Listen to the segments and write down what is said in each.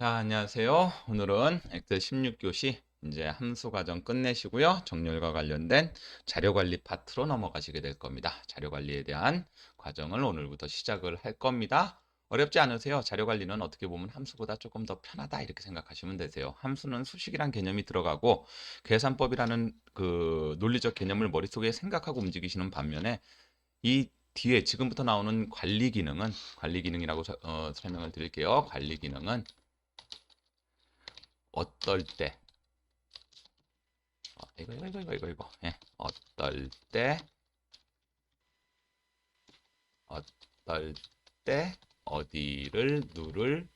자, 안녕하세요. 오늘은 엑셀 16교시 이제 함수 과정 끝내시고요. 정렬과 관련된 자료 관리 파트로 넘어가시게 될 겁니다. 자료 관리에 대한 과정을 오늘부터 시작을 할 겁니다. 어렵지 않으세요? 자료 관리는 어떻게 보면 함수보다 조금 더 편하다 이렇게 생각하시면 되세요. 함수는 수식이란 개념이 들어가고 계산법이라는 그 논리적 개념을 머릿속에 생각하고 움직이시는 반면에 이 뒤에 지금부터 나오는 관리 기능은 관리 기능이라고 서- 어, 설명을 드릴게요. 관리 기능은 어떨 때 어, 이거 이거 이거 이거 이거 예. 어떨 때 어떨 때 어디를 누를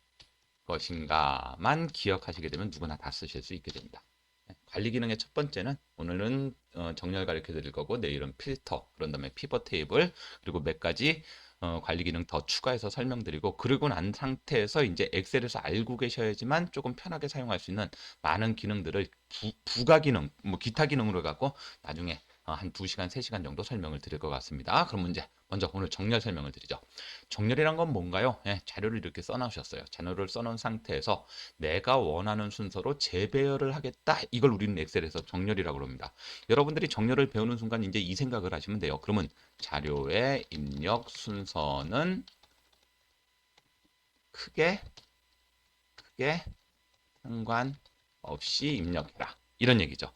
것인가만 기억하시게 되면 누구나 다 쓰실 수 있게 됩니다. 예, 관리 기능의 첫 번째는 오늘은 어, 정렬 가르쳐 드릴 거고 내일은 필터 그런 다음에 피벗 테이블 그리고 몇 가지 어, 관리 기능 더 추가해서 설명드리고 그리고 난 상태에서 이제 엑셀에서 알고 계셔야지만 조금 편하게 사용할 수 있는 많은 기능들을 부, 부가 기능, 뭐 기타 기능으로 갖고 나중에 어, 한 2시간, 3시간 정도 설명을 드릴 것 같습니다. 그럼 문제 먼저 오늘 정렬 설명을 드리죠. 정렬이란 건 뭔가요? 예, 자료를 이렇게 써놓으셨어요. 자료를 써놓은 상태에서 내가 원하는 순서로 재배열을 하겠다. 이걸 우리는 엑셀에서 정렬이라고 합니다. 여러분들이 정렬을 배우는 순간 이제 이 생각을 하시면 돼요. 그러면 자료의 입력 순서는 크게 크게 상관없이 입력해라. 이런 얘기죠.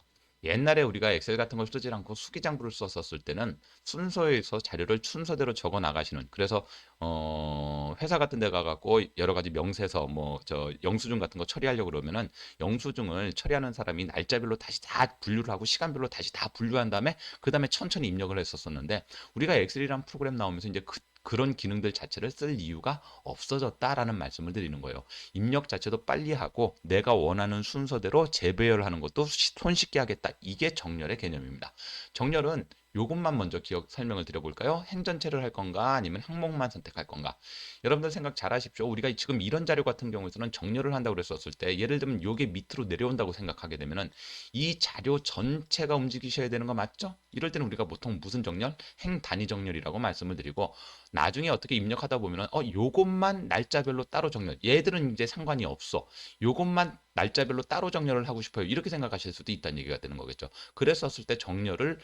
옛날에 우리가 엑셀 같은 걸 쓰지 않고 수기장부를 썼었을 때는 순서에서 자료를 순서대로 적어 나가시는 그래서 어 회사 같은 데 가갖고 여러 가지 명세서 뭐 저 영수증 같은 거 처리하려고 그러면은 영수증을 처리하는 사람이 날짜별로 다시 다 분류를 하고 시간별로 다시 다 분류한 다음에 그 다음에 천천히 입력을 했었었는데 우리가 엑셀이라는 프로그램 나오면서 이제 그, 그런 기능들 자체를 쓸 이유가 없어졌다라는 말씀을 드리는 거예요. 입력 자체도 빨리 하고 내가 원하는 순서대로 재배열하는 것도 시- 손쉽게 하겠다. 이게 정렬의 개념입니다. 정렬은 요것만 먼저 기억 설명을 드려볼까요? 행전체를 할 건가 아니면 항목만 선택할 건가? 여러분들 생각 잘 하십시오. 우리가 지금 이런 자료 같은 경우에서는 정렬을 한다고 그랬었을 때 예를 들면 요게 밑으로 내려온다고 생각하게 되면은 이 자료 전체가 움직이셔야 되는 거 맞죠? 이럴 때는 우리가 보통 무슨 정렬? 행 단위 정렬이라고 말씀을 드리고 나중에 어떻게 입력하다 보면은 어 요것만 날짜별로 따로 정렬. 얘들은 이제 상관이 없어. 요것만 날짜별로 따로 정렬을 하고 싶어요. 이렇게 생각하실 수도 있다는 얘기가 되는 거겠죠. 그랬었을 때 정렬을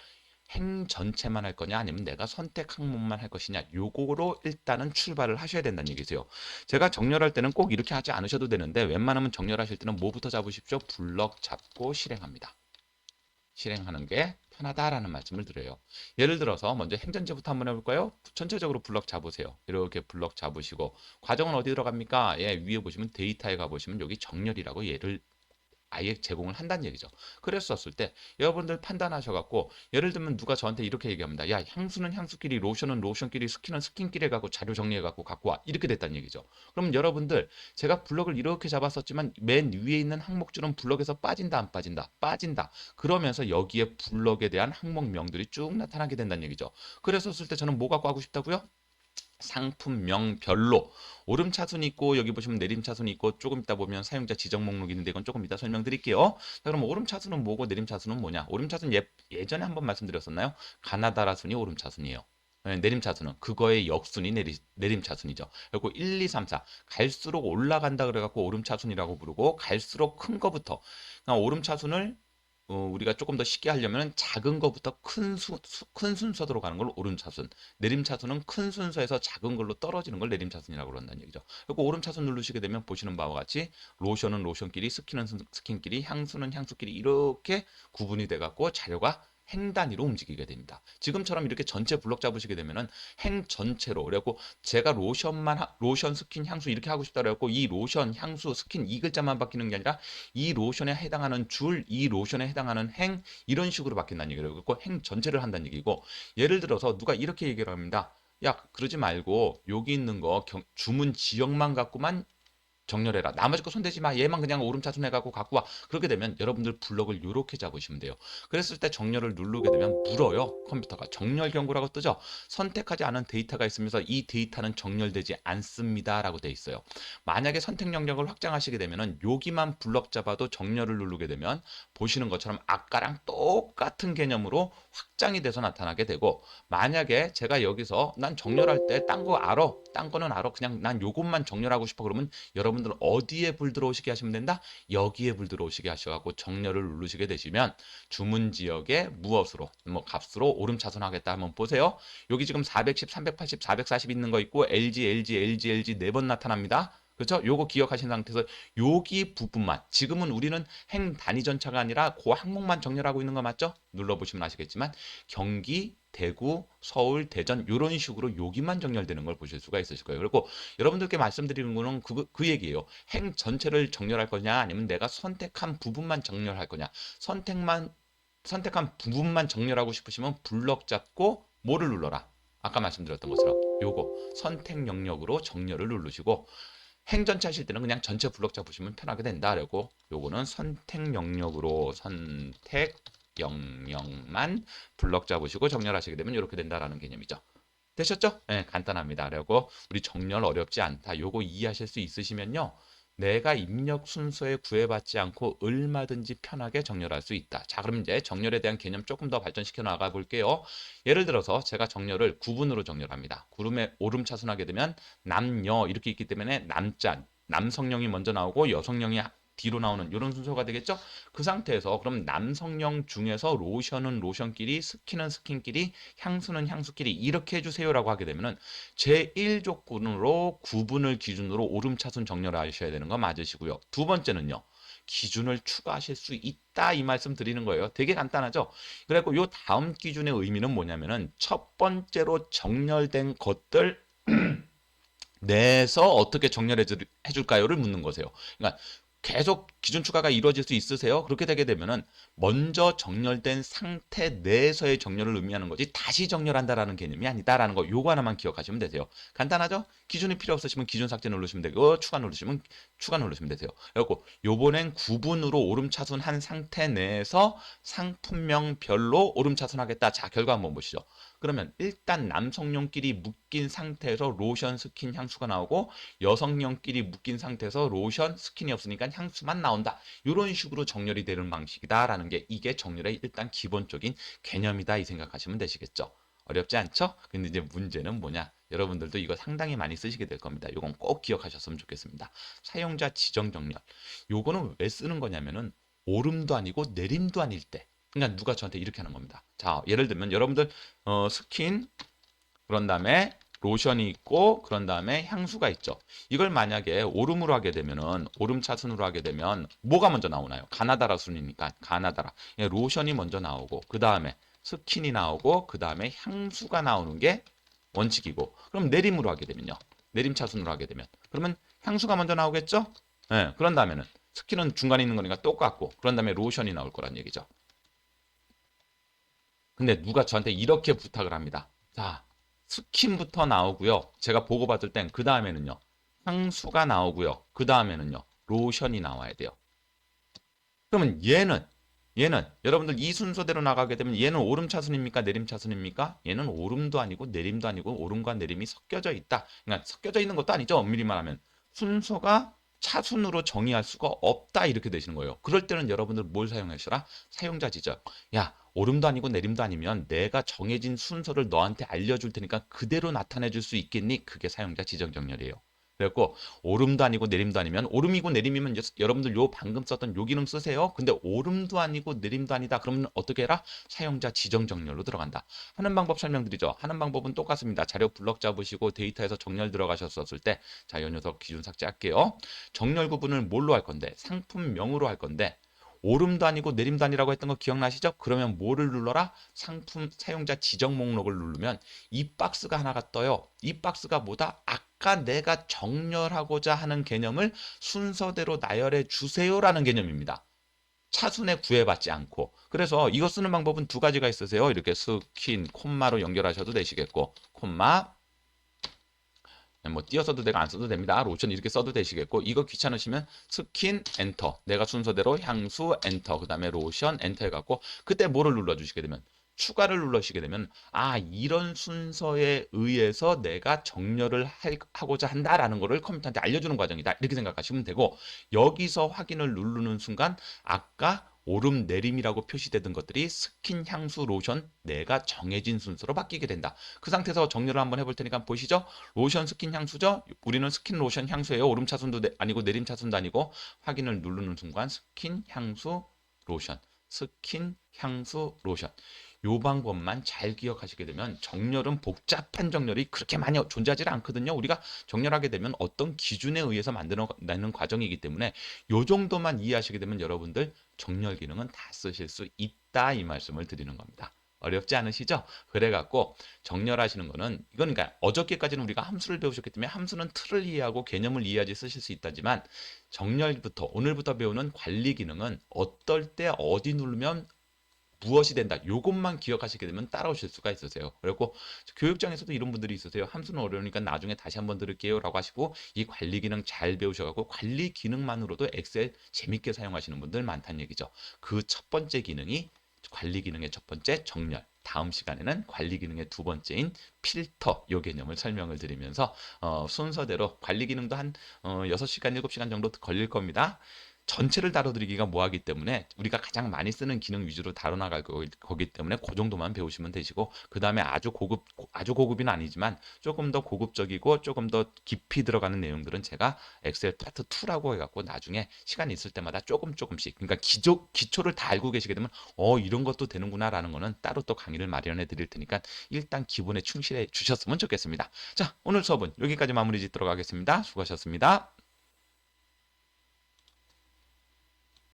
행 전체만 할 거냐 아니면 내가 선택 항목만 할 것이냐 요거로 일단은 출발을 하셔야 된다는 얘기세요. 제가 정렬할 때는 꼭 이렇게 하지 않으셔도 되는데 웬만하면 정렬하실 때는 뭐부터 잡으십시오? 블럭 잡고 실행합니다. 실행하는 게 편하다라는 말씀을 드려요. 예를 들어서 먼저 행전제부터 한번 해볼까요? 전체적으로 블럭 잡으세요. 이렇게 블럭 잡으시고 과정은 어디 들어갑니까? 예, 위에 보시면 데이터에 가보시면 여기 정렬이라고 얘를 아예 제공을 한다는 얘기죠. 그랬었을 때 여러분들 판단하셔갖고 예를 들면 누가 저한테 이렇게 얘기합니다. 야 향수는 향수끼리 로션은 로션끼리 스킨은 스킨끼리 해갖고 자료 정리해갖고 갖고 와 이렇게 됐다는 얘기죠. 그럼 여러분들 제가 블럭을 이렇게 잡았었지만 맨 위에 있는 항목줄은 블럭에서 빠진다 안 빠진다 빠진다 그러면서 여기에 블럭에 대한 항목명들이 쭉 나타나게 된다는 얘기죠. 그랬었을 때 저는 뭐 갖고 하고 싶다고요? 상품명별로 오름차순이 있고 여기 보시면 내림차순이 있고 조금 있다 보면 사용자 지정 목록이 있는데 이건 조금 이따 설명드릴게요. 자 그럼 오름차순은 뭐고 내림차순은 뭐냐? 오름차순 예, 예전에 한번 말씀드렸었나요? 가나다라 순이 오름차순이에요. 네, 내림차순은 그거의 역순이 내리, 내림차순이죠. 그리고 1, 2, 3, 4 갈수록 올라간다 그래갖고 오름차순이라고 부르고 갈수록 큰 거부터 그러니까 오름차순을 어, 우리가 조금 더 쉽게 하려면 작은 거부터 큰, 수, 수- 큰 순서대로 가는 걸 오름차순. 내림차순은 큰 순서에서 작은 걸로 떨어지는 걸 내림차순이라고 그런다는 얘기죠. 그리고 오름차순 누르시게 되면 보시는 바와 같이 로션은 로션끼리, 스킨은 스- 스킨끼리, 향수는 향수끼리 이렇게 구분이 돼갖고 자료가 행 단위로 움직이게 됩니다. 지금처럼 이렇게 전체 블럭 잡으시게 되면은 행 전체로 그래갖고 제가 로션만 하- 로션 스킨 향수 이렇게 하고 싶다 그래갖고 이 로션 향수 스킨 이 글자만 바뀌는 게 아니라 이 로션에 해당하는 줄, 이 로션에 해당하는 행 이런 식으로 바뀐다는 얘기예요. 그리고 행 전체를 한다는 얘기고 예를 들어서 누가 이렇게 얘기를 합니다. 야 그러지 말고 여기 있는 거 경- 주문 지역만 갖고만 정렬해라. 나머지 거 손대지 마. 얘만 그냥 오름차순 해갖고 갖고 와. 그렇게 되면 여러분들 블럭을 이렇게 잡으시면 돼요. 그랬을 때 정렬을 누르게 되면 물어요. 컴퓨터가 정렬 경고라고 뜨죠. 선택하지 않은 데이터가 있으면서 이 데이터는 정렬되지 않습니다라고 돼 있어요. 만약에 선택 영역을 확장하시게 되면은 여기만 블럭 잡아도 정렬을 누르게 되면 보시는 것처럼 아까랑 똑같은 개념으로 확 장이 돼서 나타나게 되고 만약에 제가 여기서 난 정렬할 때 딴 거 알아 딴 거는 알아 그냥 난 요것만 정렬하고 싶어 그러면 여러분 여러분들은 어디에 불 들어오시게 하시면 된다? 여기에 불 들어오시게 하셔갖고 정렬을 누르시게 되시면 주문 지역에 무엇으로 뭐 값으로 오름 차순하겠다 한번 보세요. 여기 지금 410, 380, 440 있는 거 있고 LG, LG, LG, LG 네 번 나타납니다. 그렇죠? 요거 기억하신 상태에서 여기 부분만 지금은 우리는 행 단위 전차가 아니라 그 항목만 정렬하고 있는 거 맞죠? 눌러보시면 아시겠지만 경기, 대구, 서울, 대전 이런 식으로 여기만 정렬되는 걸 보실 수가 있으실 거예요. 그리고 여러분들께 말씀드리는 거는 그, 그 얘기예요. 행 전체를 정렬할 거냐 아니면 내가 선택한 부분만 정렬할 거냐. 선택만 선택한 부분만 정렬하고 싶으시면 블럭 잡고 뭐를 눌러라. 아까 말씀드렸던 것처럼 요거 선택 영역으로 정렬을 누르시고 행전체 하실 때는 그냥 전체 블럭 잡으시면 편하게 된다라고 요거는 선택 영역으로 선택 영역만 블럭 잡으시고 정렬하시게 되면 이렇게 된다라는 개념이죠. 되셨죠? 네, 간단합니다. 그리고 우리 정렬 어렵지 않다. 요거 이해하실 수 있으시면요. 내가 입력 순서에 구애받지 않고 얼마든지 편하게 정렬할 수 있다. 자, 그럼 이제 정렬에 대한 개념 조금 더 발전시켜 나가 볼게요. 예를 들어서 제가 정렬을 구분으로 정렬합니다. 구름에 오름 차순하게 되면 남녀 이렇게 있기 때문에 남자, 남성령이 먼저 나오고 여성령이 뒤로 나오는 이런 순서가 되겠죠? 그 상태에서 그럼 남성령 중에서 로션은 로션끼리, 스킨은 스킨끼리, 향수는 향수끼리 이렇게 해주세요라고 하게 되면은 제1조건으로 구분을 기준으로 오름차순 정렬하셔야 되는 거 맞으시고요. 두 번째는요. 기준을 추가하실 수 있다 이 말씀 드리는 거예요. 되게 간단하죠. 그래갖고 요 다음 기준의 의미는 뭐냐면은 첫 번째로 정렬된 것들 내에서 어떻게 정렬해 줄까요를 묻는 거세요. 그러니까 계속 기준 추가가 이루어질 수 있으세요? 그렇게 되게 되면은 먼저 정렬된 상태 내에서의 정렬을 의미하는 거지 다시 정렬한다라는 개념이 아니다라는 거 요거 하나만 기억하시면 되세요. 간단하죠? 기준이 필요 없으시면 기준 삭제 누르시면 되고 추가 누르시면 추가 누르시면 되세요. 그리고 요번엔 구분으로 오름차순한 상태 내에서 상품명별로 오름차순하겠다. 자 결과 한번 보시죠. 그러면 일단 남성용끼리 묶인 상태에서 로션, 스킨, 향수가 나오고 여성용끼리 묶인 상태에서 로션, 스킨이 없으니까 향수만 나온다. 이런 식으로 정렬이 되는 방식이다라는 게 이게 정렬의 일단 기본적인 개념이다 이 생각하시면 되시겠죠. 어렵지 않죠? 근데 이제 문제는 뭐냐? 여러분들도 이거 상당히 많이 쓰시게 될 겁니다. 이건 꼭 기억하셨으면 좋겠습니다. 사용자 지정 정렬. 요거는 왜 쓰는 거냐면은 오름도 아니고 내림도 아닐 때 그러니까 누가 저한테 이렇게 하는 겁니다. 자, 예를 들면 여러분들 어, 스킨 그런 다음에 로션이 있고 그런 다음에 향수가 있죠. 이걸 만약에 오름으로 하게 되면은 오름 차순으로 하게 되면 뭐가 먼저 나오나요? 가나다라 순이니까 가나다라. 예, 로션이 먼저 나오고 그 다음에 스킨이 나오고 그 다음에 향수가 나오는 게 원칙이고 그럼 내림으로 하게 되면요. 내림 차순으로 하게 되면 그러면 향수가 먼저 나오겠죠? 예, 그런 다음에는 스킨은 중간에 있는 거니까 똑같고 그런 다음에 로션이 나올 거란 얘기죠. 근데 누가 저한테 이렇게 부탁을 합니다. 자, 스킨부터 나오고요. 제가 보고받을 땐 그 다음에는요. 향수가 나오고요. 그 다음에는요. 로션이 나와야 돼요. 그러면 얘는 얘는 여러분들 이 순서대로 나가게 되면 얘는 오름 차순입니까? 내림 차순입니까? 얘는 오름도 아니고 내림도 아니고 오름과 내림이 섞여져 있다. 그러니까 섞여져 있는 것도 아니죠. 엄밀히 말하면 순서가 차순으로 정의할 수가 없다 이렇게 되시는 거예요. 그럴 때는 여러분들 뭘 사용하시라? 사용자 지적. 야, 오름도 아니고 내림도 아니면 내가 정해진 순서를 너한테 알려줄 테니까 그대로 나타내 줄 수 있겠니? 그게 사용자 지정 정렬이에요. 그래갖고 오름도 아니고 내림도 아니면 오름이고 내림이면 여러분들 요 방금 썼던 요 기능 쓰세요. 근데 오름도 아니고 내림도 아니다. 그러면 어떻게 해라? 사용자 지정 정렬로 들어간다. 하는 방법 설명드리죠. 하는 방법은 똑같습니다. 자료 블럭 잡으시고 데이터에서 정렬 들어가셨을 때 자, 요 녀석 기준 삭제할게요. 정렬 구분을 뭘로 할 건데? 상품명으로 할 건데 오름도 아니고 내림도 아니라고 했던 거 기억나시죠? 그러면 뭐를 눌러라? 상품 사용자 지정 목록을 누르면 이 박스가 하나가 떠요. 이 박스가 뭐다? 아까 내가 정렬하고자 하는 개념을 순서대로 나열해 주세요라는 개념입니다. 차순에 구애받지 않고 그래서 이거 쓰는 방법은 두 가지가 있으세요. 이렇게 스킨, 콤마로 연결하셔도 되시겠고 콤마 뭐 띄어서도 내가 안 써도 됩니다. 로션 이렇게 써도 되시겠고 이거 귀찮으시면 스킨 엔터 내가 순서대로 향수 엔터 그 다음에 로션 엔터 해갖고 그때 뭐를 눌러주시게 되면 추가를 눌러주시게 되면 아 이런 순서에 의해서 내가 정렬을 하고자 한다라는 것을 컴퓨터한테 알려주는 과정이다 이렇게 생각하시면 되고 여기서 확인을 누르는 순간 아까 오름 내림이라고 표시되던 것들이 스킨 향수 로션 내가 정해진 순서로 바뀌게 된다. 그 상태에서 정렬을 한번 해볼 테니까 보시죠. 로션 스킨 향수죠. 우리는 스킨 로션 향수예요. 오름 차순도 내- 아니고 내림 차순도 아니고 확인을 누르는 순간 스킨 향수 로션, 스킨 향수 로션. 요 방법만 잘 기억하시게 되면 정렬은 복잡한 정렬이 그렇게 많이 존재하지 않거든요. 우리가 정렬하게 되면 어떤 기준에 의해서 만들어내는 과정이기 때문에 요 정도만 이해하시게 되면 여러분들 정렬 기능은 다 쓰실 수 있다 이 말씀을 드리는 겁니다. 어렵지 않으시죠? 그래갖고 정렬하시는 거는 이건 그러니까 어저께까지는 우리가 함수를 배우셨기 때문에 함수는 틀을 이해하고 개념을 이해하지 쓰실 수 있다지만 정렬부터 오늘부터 배우는 관리 기능은 어떨 때 어디 누르면 무엇이 된다. 요것만 기억하시게 되면 따라오실 수가 있으세요. 그리고 교육장에서도 이런 분들이 있으세요. 함수는 어려우니까 나중에 다시 한번 들을게요. 라고 하시고 이 관리 기능 잘 배우셔가고 관리 기능만으로도 엑셀 재밌게 사용하시는 분들 많다는 얘기죠. 그 첫 번째 기능이 관리 기능의 첫 번째 정렬. 다음 시간에는 관리 기능의 두 번째인 필터 요 개념을 설명을 드리면서 어, 순서대로 관리 기능도 한 어, 6시간, 7시간 정도 걸릴 겁니다. 전체를 다뤄드리기가 뭐하기 때문에 우리가 가장 많이 쓰는 기능 위주로 다뤄나갈 거- 거기 때문에 그 정도만 배우시면 되시고 그 다음에 아주 고급 아주 고급은 아니지만 조금 더 고급적이고 조금 더 깊이 들어가는 내용들은 제가 엑셀 파트 2라고 해갖고 나중에 시간 있을 때마다 조금 조금씩 그러니까 기초 기초를 다 알고 계시게 되면 어 이런 것도 되는구나라는 거는 따로 또 강의를 마련해 드릴 테니까 일단 기본에 충실해 주셨으면 좋겠습니다. 자 오늘 수업은 여기까지 마무리 짓도록 하겠습니다. 수고하셨습니다.